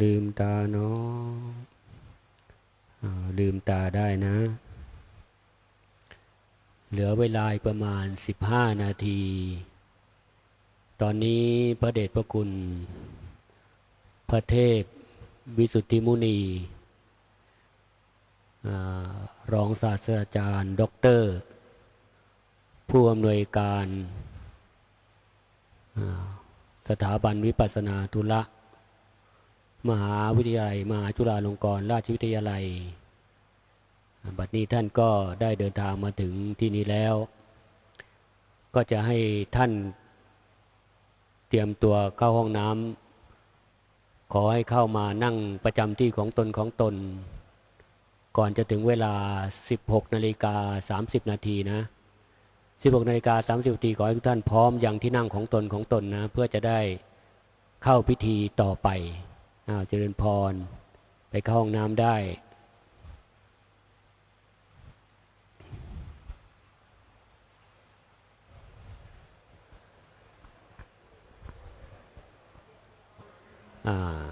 ลืมตาเนาะลืมตาได้นะ เหลือเวลาประมาณ 15 นาที ตอนนี้พระเดชพระคุณ พระเทพวิสุทธิมุนีอรองศาสตราจารย์ด็อกเตอร์ ผู้อำนวยการ สถาบันวิปัสสนาธุระ มหาวิทยาลัยมหาจุฬาลงกรณราชวิทยาลัย บัดนี้ท่านก็ได้เดินทางมาถึงที่นี้แล้ว ก็จะให้ท่านเตรียมตัวเข้าห้องน้ำขอให้เข้ามานั่งประจำที่ของตนของตน ก่อนจะถึงเวลา 16นาฬิกา30นาทีนะ 16นาฬิกา30นาทีขอให้ทุกท่านพร้อมอย่างที่นั่งของตนของตนนะ เพื่อจะได้เข้าพิธีต่อไป อ้าวเจริญพร ไปเข้าห้องน้ำได้อ่า